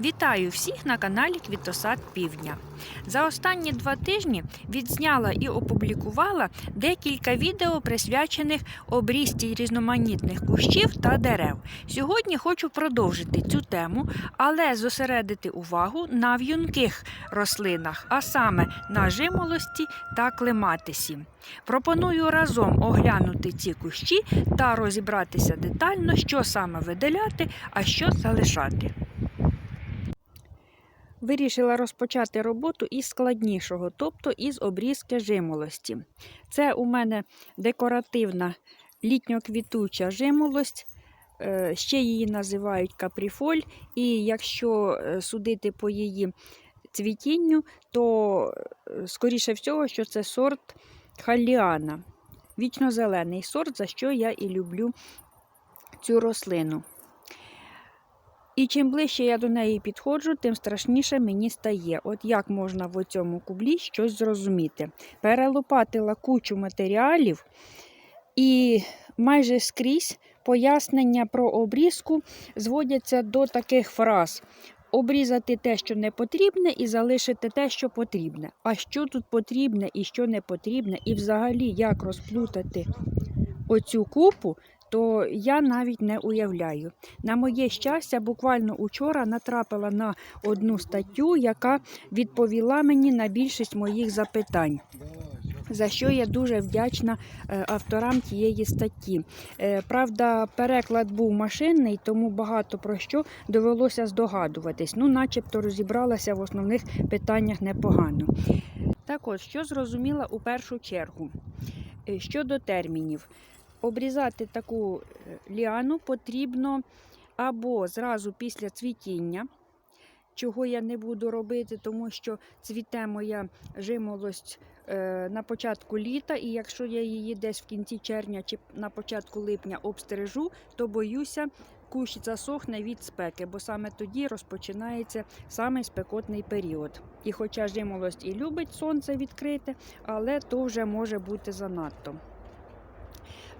Вітаю всіх на каналі Квітосад Півдня. За останні два тижні відзняла і опублікувала декілька відео, присвячених обрізці різноманітних кущів та дерев. Сьогодні хочу продовжити цю тему, але зосередити увагу на в'юнких рослинах, а саме на жимолості та клематисі. Пропоную разом оглянути ці кущі та розібратися детально, що саме видаляти, а що залишати. Вирішила розпочати роботу із складнішого, тобто із обрізки жимолості. Це у мене декоративна літньоквітуча жимолость. е, Ще її називають капріфоль, і якщо е, судити по її цвітінню, то е, скоріше всього, що це сорт халіана. Вічно-зелений сорт, за що я і люблю цю рослину. І чим ближче я до неї підходжу, тим страшніше мені стає. От як можна в цьому кублі щось зрозуміти. Перелопатила кучу матеріалів, і майже скрізь пояснення про обрізку зводяться до таких фраз. Обрізати те, що не потрібне, і залишити те, що потрібне. А що тут потрібне і що не потрібне, і взагалі як розплутати оцю купу, то я навіть не уявляю. На моє щастя, буквально учора натрапила на одну статтю, яка відповіла мені на більшість моїх запитань. За що я дуже вдячна е, авторам тієї статті. Е, Правда, переклад був машинний, тому багато про що довелося здогадуватись. Ну, начебто розібралася в основних питаннях непогано. Так от, що зрозуміла у першу чергу Е, щодо термінів. Обрізати таку е, ліану потрібно або зразу після цвітіння, чого я не буду робити, тому що цвіте моя жимолость е, на початку літа, і якщо я її десь в кінці червня чи на початку липня обстережу, то боюся, кущ засохне від спеки, бо саме тоді розпочинається самий спекотний період. І хоча жимолость і любить сонце відкрите, але то вже може бути занадто.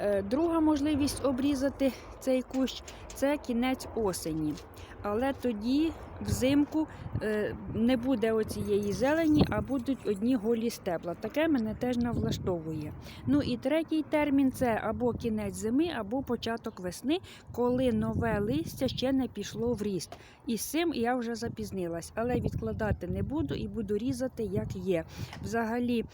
Е, Друга можливість обрізати цей кущ це кінець осені. Але тоді взимку е, не буде оцієї зелені, а будуть одні голі стебла. Таке мене теж не влаштовує. Ну і третій термін це або кінець зими, або початок весни, коли нове листя ще не пішло в ріст. І з цим я вже запізнилась, але відкладати не буду і буду різати як є. Взагалі.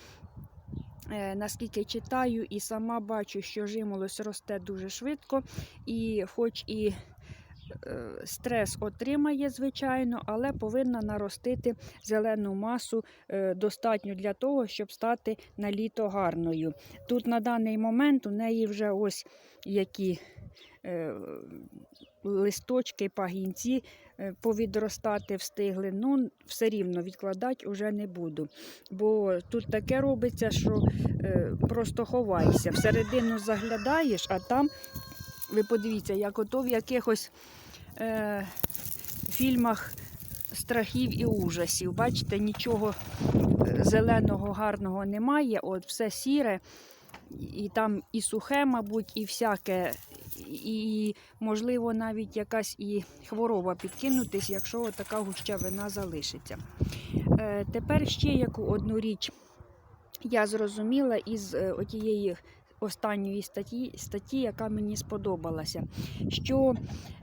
Е, Наскільки читаю і сама бачу, що жимолость росте дуже швидко, і хоч і е, стрес отримає, звичайно, але повинна наростити зелену масу е, достатньо для того, щоб стати на літо гарною. Тут на даний момент у неї вже ось які листочки, пагінці е, повідростати встигли. Ну, все рівно відкладати вже не буду. Бо тут таке робиться, що е, просто ховайся. Всередину заглядаєш, а там, ви подивіться, як ото в якихось е, фільмах страхів і ужасів. Бачите, нічого е, зеленого, гарного немає. От все сіре, і там і сухе, мабуть, і всяке. І, можливо, навіть якась і хвороба підкинутись, якщо така гущавина залишиться. Е, тепер ще яку одну річ я зрозуміла із е, отієї останньої статті, статті, яка мені сподобалася, що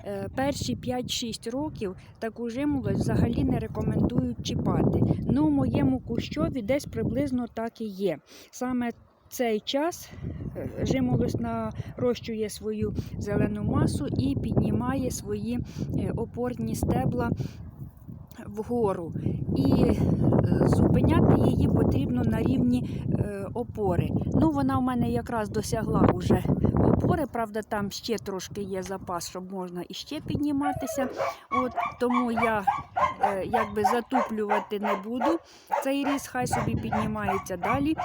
е, перші 5-6 років таку жимолость взагалі не рекомендують чіпати. Ну, моєму кущові десь приблизно так і є. Саме цей час жимолость нарощує свою зелену масу і піднімає свої е, опорні стебла вгору. І е, зупиняти її потрібно на рівні е, опори. Ну, вона в мене якраз досягла уже опори, правда, там ще трошки є запас, щоб можна іще підніматися. От, тому я е, якби затуплювати не буду. Цей ріс хай собі піднімається далі.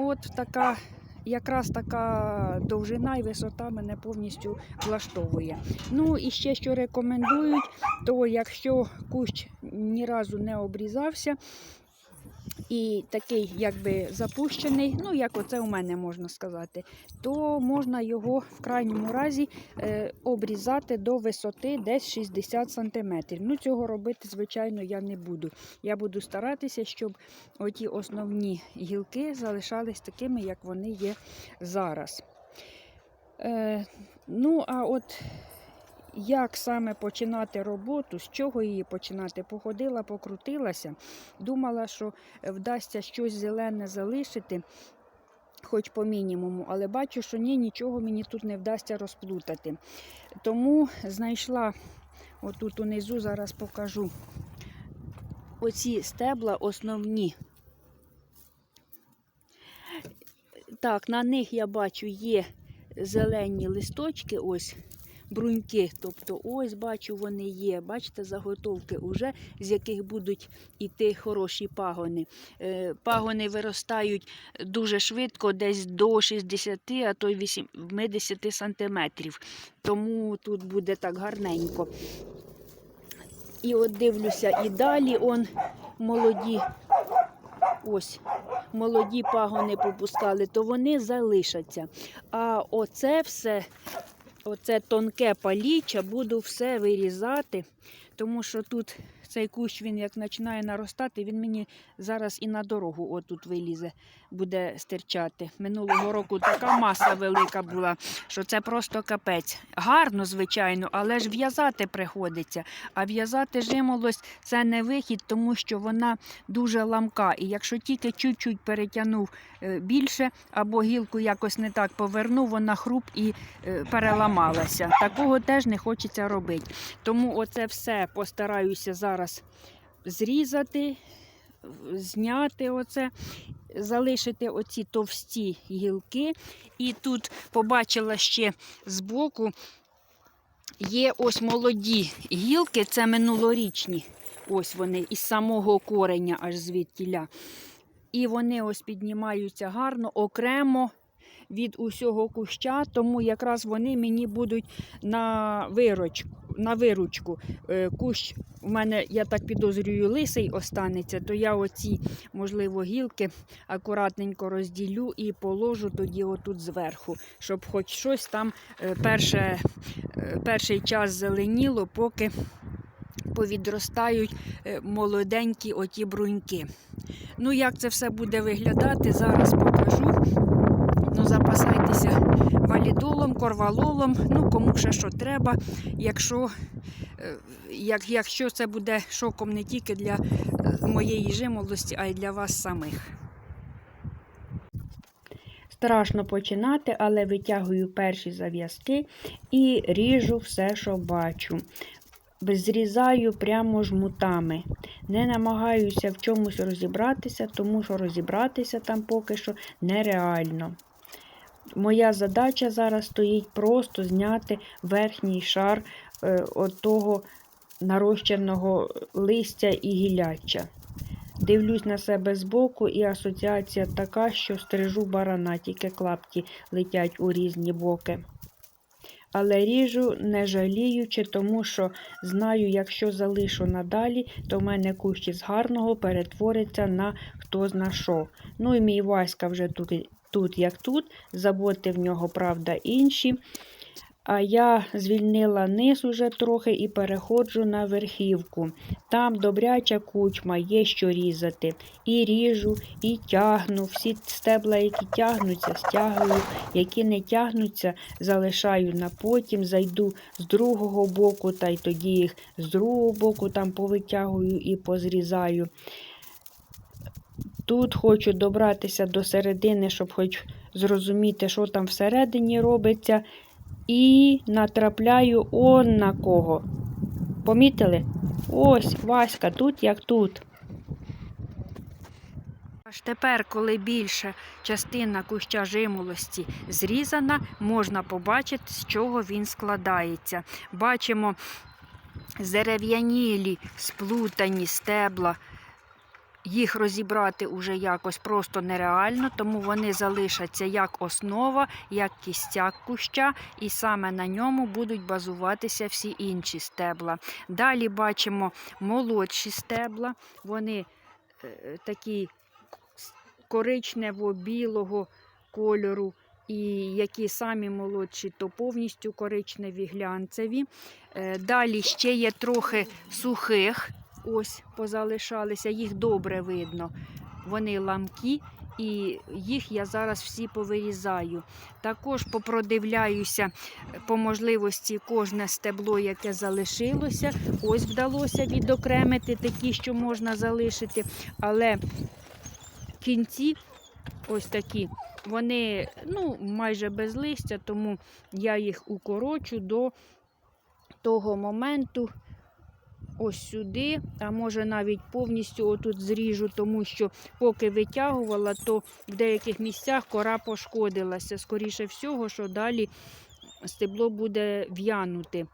От така. Якраз така довжина і висота мене повністю влаштовує. Ну і ще що рекомендують, то якщо кущ ні разу не обрізався і такий якби запущений, ну як оце у мене можна сказати, то можна його в крайньому разі е, обрізати до висоти десь 60 см. Ну, цього робити, звичайно, я не буду. Я буду старатися, щоб оті основні гілки залишались такими, як вони є зараз. Е, ну, а от як саме починати роботу, з чого її починати? Походила, покрутилася, думала, що вдасться щось зелене залишити, хоч по мінімуму, але бачу, що ні, нічого мені тут не вдасться розплутати. Тому знайшла отут унизу, зараз покажу. Оці стебла основні. Так, на них я бачу є зелені листочки, ось бруньки. Тобто, ось бачу, вони є. Бачите, заготовки уже, з яких будуть іти хороші пагони. Е, Пагони виростають дуже швидко, десь до 60, а то й 80 сантиметрів. Тому тут буде так гарненько. І от дивлюся, і далі он молоді. Ось молоді пагони попускали, то вони залишаться. А оце все, оце тонке паліччя, буду все вирізати, тому що тут цей кущ, він як починає наростати, він мені зараз і на дорогу отут вилізе, буде стирчати. Минулого року така маса велика була, що це просто капець. Гарно, звичайно, але ж в'язати приходиться. А в'язати жимолость це не вихід, тому що вона дуже ламка. І якщо тільки чуть-чуть перетягнув е, більше або гілку якось не так повернув, вона хруп і е, переламалася. Такого теж не хочеться робити. Тому оце все постараюся зараз зрізати, зняти оце, залишити оці товсті гілки. І тут побачила ще збоку. Є ось молоді гілки, це минулорічні. Ось вони із самого кореня аж звідтіля. І вони ось піднімаються гарно, окремо від усього куща, тому якраз вони мені будуть на виручку. На виручку. Е, Кущ у мене, я так підозрюю, лисий останеться, то я оці, можливо, гілки акуратненько розділю і положу тоді отут зверху, щоб хоч щось там е, перше, е, перший час зеленіло, поки повідростають молоденькі оті бруньки. Ну, як це все буде виглядати, зараз покажу. Запасайтеся валідолом, корвалолом, ну кому ще що треба. Якщо, е, як, якщо це буде шоком не тільки для е, моєї жимолості, а й для вас самих. Страшно починати, але витягую перші зав'язки і ріжу все, що бачу. Зрізаю прямо жмутами. Не намагаюся в чомусь розібратися, тому що розібратися там поки що нереально. Моя задача зараз стоїть просто зняти верхній шар е, того нарощеного листя і гіляча. Дивлюсь на себе збоку, і асоціація така, що стрижу барана, тільки клапті летять у різні боки. Але ріжу не жаліючи, тому що знаю, якщо залишу надалі, то в мене кущ із гарного перетвориться на хто зна що. Ну і мій Васька вже тут, тут як тут, заботи в нього, правда, інші. А я звільнила низ уже трохи і переходжу на верхівку. Там добряча кучма, є що різати. І ріжу, і тягну. Всі стебла, які тягнуться, стягую, які не тягнуться, залишаю на потім, зайду з другого боку, та й тоді їх з другого боку там повитягую і позрізаю. Тут хочу добратися до середини, щоб хоч зрозуміти, що там всередині робиться. І натрапляю он на кого. Помітили? Ось Васька, тут як тут. Аж тепер, коли більша частина куща жимолості зрізана, можна побачити, з чого він складається. Бачимо дерев'янілі, сплутані стебла. Їх розібрати уже якось просто нереально, тому вони залишаться як основа, як кістяк куща, і саме на ньому будуть базуватися всі інші стебла. Далі бачимо молодші стебла, вони е, такі коричнево-білого кольору. І які самі молодші, то повністю коричневі глянцеві. Е, Далі ще є трохи сухих, ось позалишалися, їх добре видно. Вони ламкі, і їх я зараз всі повирізаю. Також попродивляюся е, по можливості кожне стебло, яке залишилося. Ось вдалося відокремити такі, що можна залишити. Але кінці ось такі, вони ну, майже без листя, тому я їх укорочу до того моменту. Ось сюди, а може навіть повністю отут зріжу, тому що поки витягувала, то в деяких місцях кора пошкодилася. Скоріше всього, що далі стебло буде в'янути.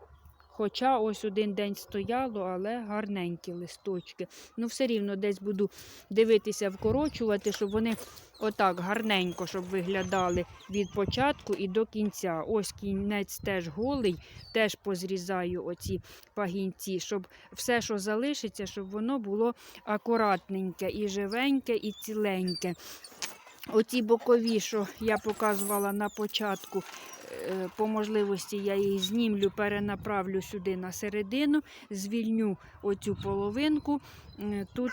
Хоча ось один день стояло, але гарненькі листочки. Ну, все рівно десь буду дивитися, вкорочувати, щоб вони отак гарненько щоб виглядали від початку і до кінця. Ось кінець теж голий, теж позрізаю оці пагінці, щоб все, що залишиться, щоб воно було акуратненьке, і живеньке, і ціленьке. Оці бокові, що я показувала на початку, е, по можливості я їх знімлю, перенаправлю сюди на середину, звільню оцю половинку. Тут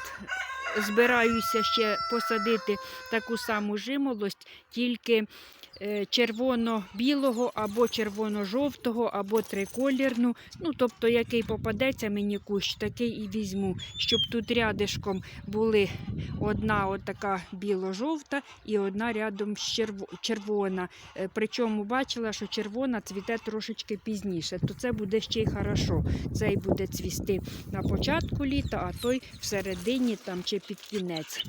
збираюся ще посадити таку саму жимолость, тільки е, червоно-білого або червоно-жовтого, або триколірну. Ну, тобто, який попадеться мені кущ, такий і візьму, щоб тут рядишком були одна отака біло-жовта і одна рядом червона. Е, Причому бачила, що червона цвіте трошечки пізніше, то це буде ще й хорошо. Цей буде цвісти на початку літа, а той всередині там чи під кінець.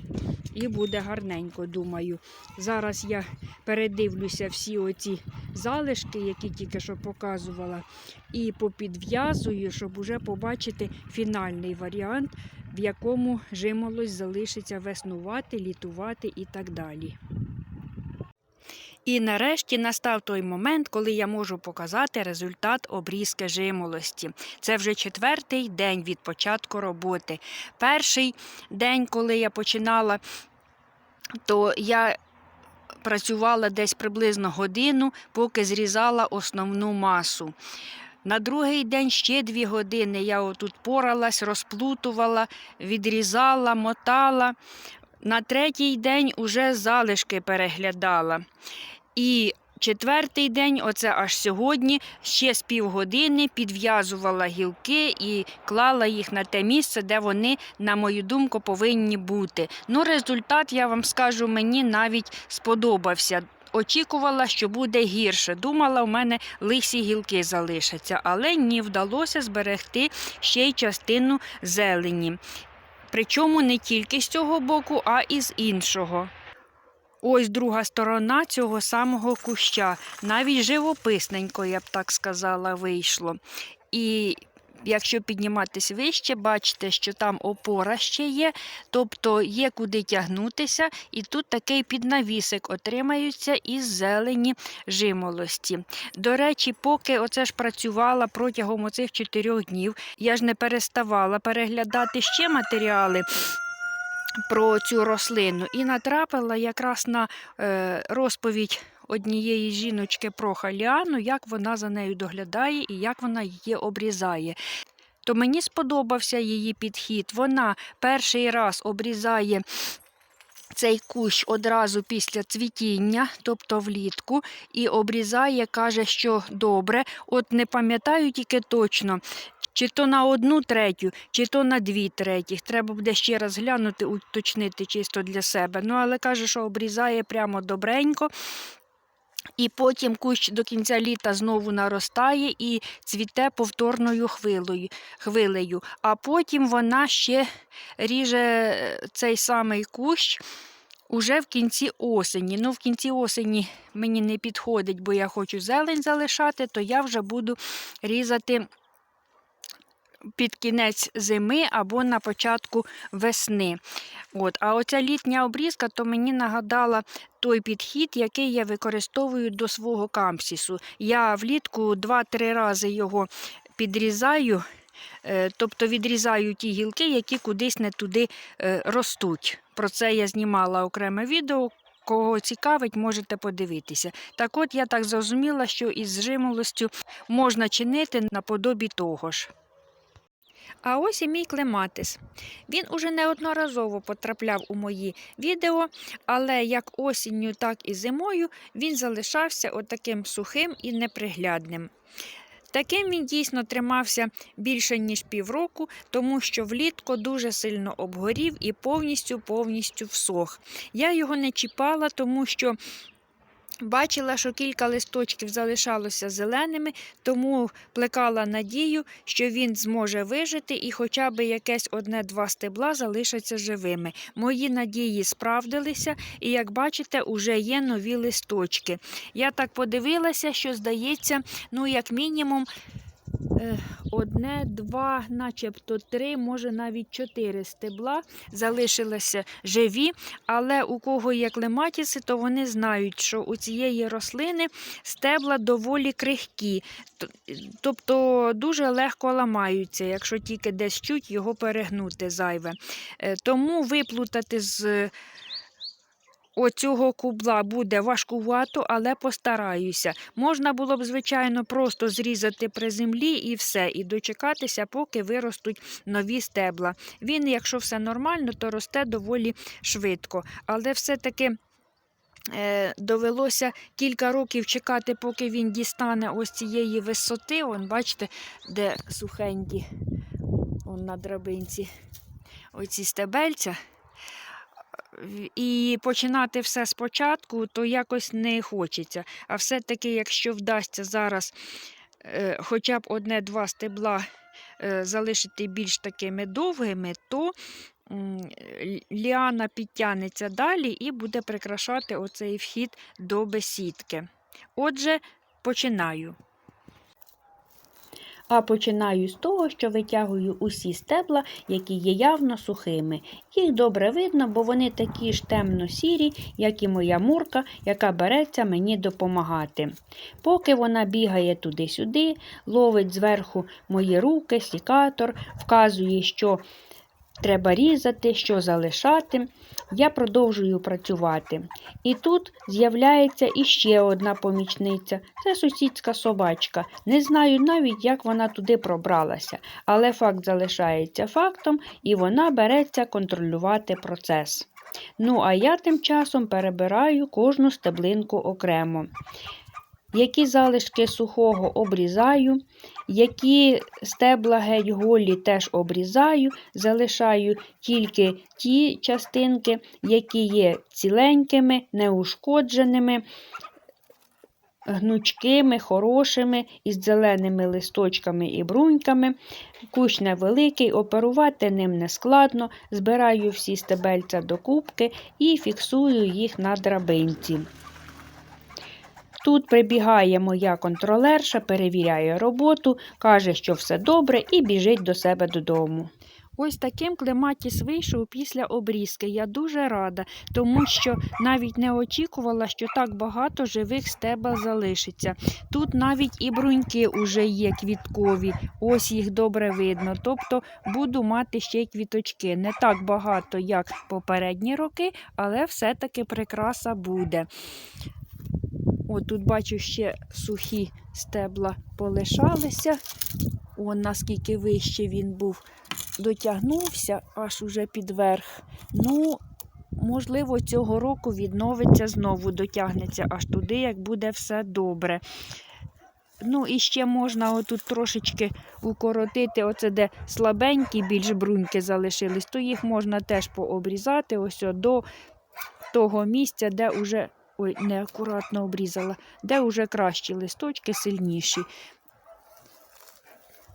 І буде гарненько, думаю. Зараз я передивлюся всі оці залишки, які тільки що показувала, і попідв'язую, щоб уже побачити фінальний варіант, в якому жимолось залишиться веснувати, літувати і так далі. І нарешті настав той момент, коли я можу показати результат обрізки жимолості. Це вже четвертий день від початку роботи. Перший день, коли я починала, то я працювала десь приблизно годину, поки зрізала основну масу. На другий день ще дві години я отут поралась, розплутувала, відрізала, мотала. На третій день уже залишки переглядала. І четвертий день, оце аж сьогодні, ще з півгодини підв'язувала гілки і клала їх на те місце, де вони, на мою думку, повинні бути. Ну, результат, я вам скажу, мені навіть сподобався. Очікувала, що буде гірше. Думала, у мене лисі гілки залишаться, але ні, вдалося зберегти ще й частину зелені. Причому не тільки з цього боку, а і з іншого. Ось друга сторона цього самого куща. Навіть живописненько, я б так сказала, вийшло. І якщо підніматись вище, бачите, що там опора ще є, тобто є куди тягнутися, і тут такий піднавісик отримаються із зелені жимолості. До речі, поки оце ж працювала протягом оцих чотирьох днів, я ж не переставала переглядати ще матеріали про цю рослину і натрапила якраз на е, розповідь однієї жіночки про халіану, як вона за нею доглядає і як вона її обрізає. То мені сподобався її підхід. Вона перший раз обрізає цей кущ одразу після цвітіння, тобто влітку, і обрізає, каже, що добре. От не пам'ятаю тільки точно, чи то на одну третю, чи то на дві третіх. Треба буде ще раз глянути, уточнити чисто для себе. Ну, але каже, що обрізає прямо добренько. І потім кущ до кінця літа знову наростає і цвіте повторною хвилею. хвилею. А потім вона ще ріже е, цей самий кущ уже в кінці осені. Ну, в кінці осені мені не підходить, бо я хочу зелень залишати, то я вже буду різати під кінець зими або на початку весни. От. А оця літня обрізка то мені нагадала той підхід, який я використовую до свого камсісу. Я влітку 2-3 рази його підрізаю. Е, Тобто відрізаю ті гілки, які кудись не туди е, ростуть. Про це я знімала окреме відео. Кого цікавить, можете подивитися. Так от я так зрозуміла, що із жимолостю можна чинити наподобі того ж. А ось і мій клематис. Він уже неодноразово потрапляв у мої відео, але як осінню, так і зимою він залишався отаким сухим і неприглядним. Таким він дійсно тримався більше ніж півроку, тому що влітку дуже сильно обгорів і повністю повністю всох. Я його не чіпала, тому що бачила, що кілька листочків залишалося зеленими, тому плекала надію, що він зможе вижити і хоча б якесь одне-два стебла залишаться живими. Мої надії справдилися, і як бачите, уже є нові листочки. Я так подивилася, що здається, ну, як мінімум. Одне, два, начебто три, може навіть чотири стебла залишилися живі, але у кого є клематіси, то вони знають, що у цієї рослини стебла доволі крихкі, тобто дуже легко ламаються, якщо тільки десь чуть його перегнути зайве. Е, Тому виплутати з оцього кубла буде важкувато, але постараюся. Можна було б, звичайно, просто зрізати при землі і все, і дочекатися, поки виростуть нові стебла. Він, якщо все нормально, то росте доволі швидко. Але все-таки. Е, довелося кілька років чекати, поки він дістане ось цієї висоти. Вон, бачите, де сухенькі он на драбинці оці стебельця. І починати все спочатку, то якось не хочеться. А все-таки, якщо вдасться зараз е, хоча б одне-два стебла е, залишити більш такими довгими, то ліана підтягнеться далі і буде прикрашати оцей вхід до бесідки. Отже, починаю. А починаю з того, що витягую усі стебла, які є явно сухими. Їх добре видно, бо вони такі ж темно-сірі, як і моя мурка, яка береться мені допомагати. Поки вона бігає туди-сюди, ловить зверху мої руки, сікатор, вказує, що треба різати, що залишати. Я продовжую працювати. І тут з'являється іще одна помічниця. Це сусідська собачка. Не знаю навіть, як вона туди пробралася, але факт залишається фактом, і вона береться контролювати процес. Ну, а я тим часом перебираю кожну стеблинку окремо. Які залишки сухого обрізаю, які стебла геть голі теж обрізаю, залишаю тільки ті частинки, які є ціленькими, неушкодженими, гнучкими, хорошими, із зеленими листочками і бруньками. Кущ невеликий, оперувати ним не складно, збираю всі стебельця до кубки і фіксую їх на драбинці. Тут прибігає моя контролерша, перевіряє роботу, каже, що все добре, і біжить до себе додому. Ось таким клематіс вийшов після обрізки. Я дуже рада, тому що навіть не очікувала, що так багато живих стебел залишиться. Тут навіть і бруньки уже є квіткові, ось їх добре видно. Тобто буду мати ще й квіточки. Не так багато, як попередні роки, але все-таки прикраса буде. От тут бачу ще сухі стебла полишалися. О, наскільки вище він був, дотягнувся аж уже під верх. Ну, можливо, цього року відновиться, знову дотягнеться аж туди, як буде все добре. Ну, і ще можна отут трошечки укоротити, оце де слабенькі більш бруньки залишились, то їх можна теж пообрізати ось до того місця, де вже Ой, неакуратно обрізала, де вже кращі листочки, сильніші.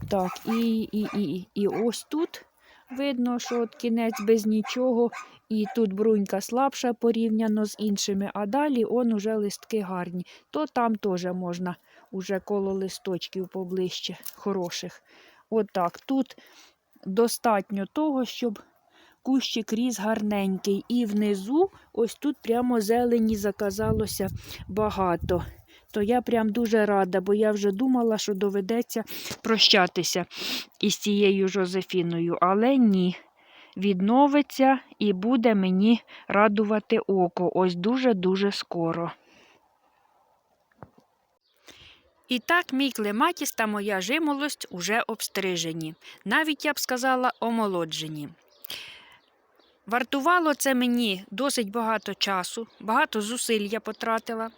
Так, і, і, і, і ось тут видно, що от кінець без нічого, і тут брунька слабша порівняно з іншими, а далі он уже листки гарні. То там теж можна уже коло листочків поближче, хороших. Отак. Тут достатньо того, щоб кущик ріс гарненький. І внизу, ось тут прямо зелені заказалося багато. то я прям дуже рада, бо я вже думала, що доведеться прощатися із цією Жозефіною, але ні. Відновиться і буде мені радувати око ось дуже-дуже скоро. І так, мій клематіс та моя жимолость уже обстрижені, навіть я б сказала, омолоджені. Вартувало це мені досить багато часу, багато зусиль я потратила.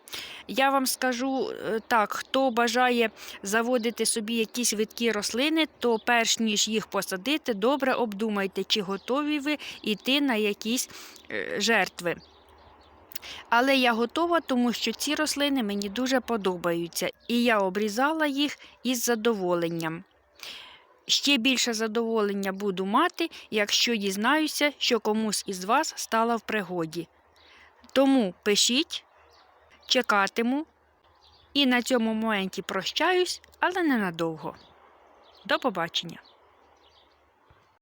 Я вам скажу е, так: хто бажає заводити собі якісь видкі рослини, то перш ніж їх посадити, добре обдумайте, чи готові ви йти на якісь е, жертви. Але я готова, тому що ці рослини мені дуже подобаються, і я обрізала їх із задоволенням. Ще більше задоволення буду мати, якщо дізнаюся, що комусь із вас стала в пригоді. Тому пишіть, чекатиму і на цьому моменті прощаюсь, але ненадовго. До побачення!